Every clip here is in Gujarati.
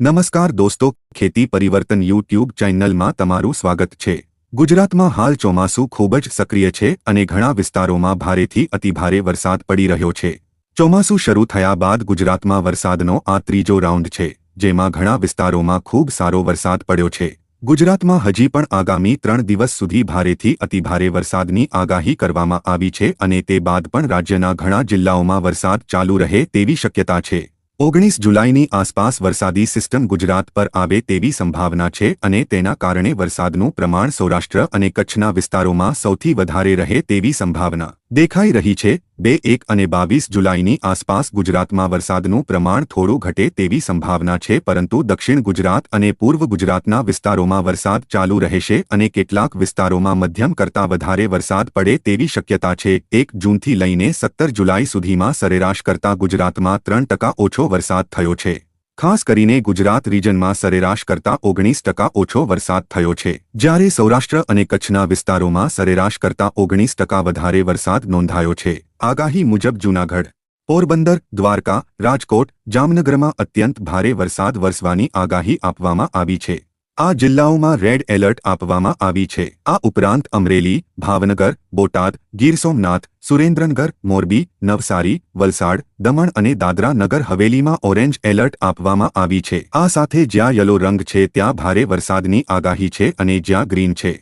નમસ્કાર દોસ્તો, ખેતી પરિવર્તન યુટ્યુબ ચેનલમાં તમારું સ્વાગત છે. ગુજરાતમાં હાલ ચોમાસું ખૂબ જ સક્રિય છે અને ઘણા વિસ્તારોમાં ભારેથી અતિભારે વરસાદ પડી રહ્યો છે. ચોમાસું શરૂ થયા બાદ ગુજરાતમાં વરસાદનો આ ત્રીજો રાઉન્ડ છે, જેમાં ઘણા વિસ્તારોમાં ખૂબ સારો વરસાદ પડ્યો છે. ગુજરાતમાં હજી પણ આગામી ત્રણ દિવસ સુધી ભારેથી અતિભારે વરસાદની આગાહી કરવામાં આવી છે અને તે બાદ પણ રાજ્યના ઘણા જિલ્લાઓમાં વરસાદ ચાલુ રહે તેવી શક્યતા છે. ઓગણીસ જુલાઈની આસપાસ વરસાદી સિસ્ટમ ગુજરાત પર આવે તેવી સંભાવના છે અને તેના કારણે વરસાદનું પ્રમાણ સૌરાષ્ટ્ર અને કચ્છના વિસ્તારોમાં સૌથી વધારે રહે તેવી સંભાવના. દેખાઈ રહી છે, બે એક અને બાવીસ જુલાઈની આસપાસ ગુજરાતમાં વરસાદનું પ્રમાણ થોડું ઘટે તેવી સંભાવના છે, પરંતુ દક્ષિણ ગુજરાત અને પૂર્વ ગુજરાતના વિસ્તારોમાં વરસાદ ચાલુ રહેશે અને કેટલાક વિસ્તારોમાં મધ્યમ કરતાં વધારે વરસાદ પડે તેવી શક્યતા છે. એક જૂનથી લઈને સત્તર જુલાઈ સુધીમાં સરેરાશ કરતાં ગુજરાતમાં ત્રણ ટકા ઓછો વરસાદ થયો છે. ખાસ કરીને ગુજરાત રીજનમાં સરેરાશ કરતાં ઓગણીસ ટકા ઓછો વરસાદ થયો છે. જ્યારે સૌરાષ્ટ્ર અને કચ્છના વિસ્તારોમાં સરેરાશ કરતાં ઓગણીસ ટકા વધારે વરસાદ નોંધાયો છે. આગાહી મુજબ જૂનાગઢ, પોરબંદર, દ્વારકા, રાજકોટ, જામનગરમાં અત્યંત ભારે વરસાદ વરસવાની આગાહી આપવામાં આવી છે. આ જિલ્લાઓમાં રેડ એલર્ટ આપવામાં આવી છે. આ ઉપરાંત અમરેલી, ભાવનગર, બોટાદ, ગીર સોમનાથ, સુરેન્દ્રનગર, મોરબી, નવસારી, વલસાડ, દમણ અને દાદરા નગર હવેલીમાં ઓરેન્જ એલર્ટ આપવામાં આવી છે. આ સાથે જ્યાં યલો રંગ છે, ત્યાં ભારે વરસાદની આગાહી છે અને જ્યાં ગ્રીન છે,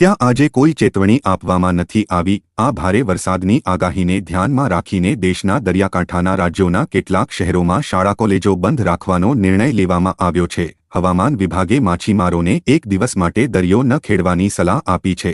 ત્યાં આજે કોઈ ચેતવણી આપવામાં નથી આવી. આ ભારે વરસાદની આગાહીને ધ્યાનમાં રાખીને દેશના દરિયાકાંઠાના રાજ્યોના કેટલાક શહેરોમાં શાળા કોલેજો બંધ રાખવાનો નિર્ણય લેવામાં આવ્યો છે. હવામાન વિભાગે માછીમારોને એક દિવસ માટે દરિયો ન ખેડવાની સલાહ આપી છે.